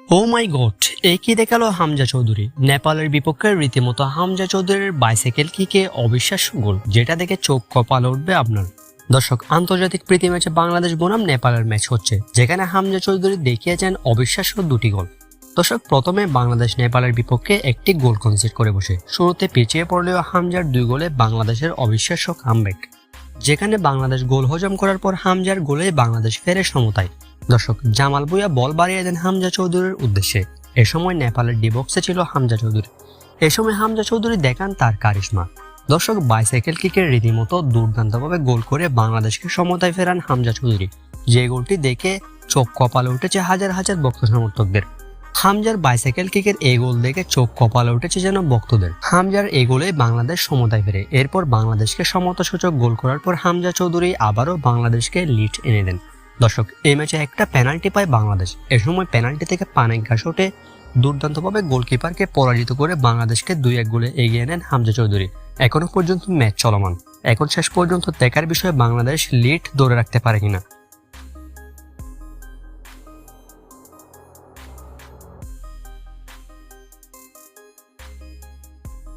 ও মাই god এই কি দেখাল হামজা চৌধুরী? নেপালের বিপক্ষে রীতিমতো হামজা চৌধুরীর বাইসাইকেল কিকে অবিশ্বাস্য গোল, যেটা দেখে চোখ কপালে উঠবে আপনার। দর্শক, আন্তর্জাতিক প্রীতি ম্যাচে বাংলাদেশ বনাম নেপালের ম্যাচ হচ্ছে, যেখানে হামজা চৌধুরী দেখিয়েছেন অবিশ্বাস্য দুটি গোল। দর্শক, প্রথমে বাংলাদেশ নেপালের বিপক্ষে একটি গোল কনসিড করে বসে, শুরুতে পিছিয়ে পড়লেও হামজার দুই গোলে বাংলাদেশের অবিশ্বাস্য কামব্যাক যেখানে বাংলাদেশ গোল হজম করার পর হামজার গোলে বাংলাদেশ ফেরে সমতায়। দর্শক, জামাল ভুইয়া বল বাড়িয়ে দেন হামজা চৌধুরীর উদ্দেশ্যে। এ সময় নেপালের ডিবক্সে ছিল হামজা চৌধুরী। এ সময় হামজা চৌধুরী দেখান তার কারিশমা। দর্শক বাইসাইকেল কিকের রীতিমতো দুর্দান্তভাবে গোল করে বাংলাদেশকে সমতায় ফেরান হামজা চৌধুরী। যে গোলটি দেখে চোখ কপালে উঠেছে হাজার হাজার ভক্ত সমর্থকদের। হামজার বাইসাইকেল কিকের এই গোল দেখে চোখ কপালে উঠেছে যেন ভক্তদের। হামজার এই গোলে বাংলাদেশ সমতায় ফেরে। এরপর বাংলাদেশকে সমতা সূচক গোল করার পর হামজা চৌধুরী আবারও বাংলাদেশকে লিড এনে দেন। দর্শক, এই ম্যাচে একটা পেনাল্টি পায় বাংলাদেশ। এ সময় পেনাল্টি থেকে পানেক ঘাস ওঠে। দুর্দান্তভাবে গোলকিপারকে পরাজিত করে বাংলাদেশকে দুই এক গোলে এগিয়ে নেন হামজা চৌধুরী। এখনও পর্যন্ত ম্যাচ চলমান। এখন শেষ পর্যন্ত দেখার বিষয়ে বাংলাদেশ লিড ধরে রাখতে পারে কিনা?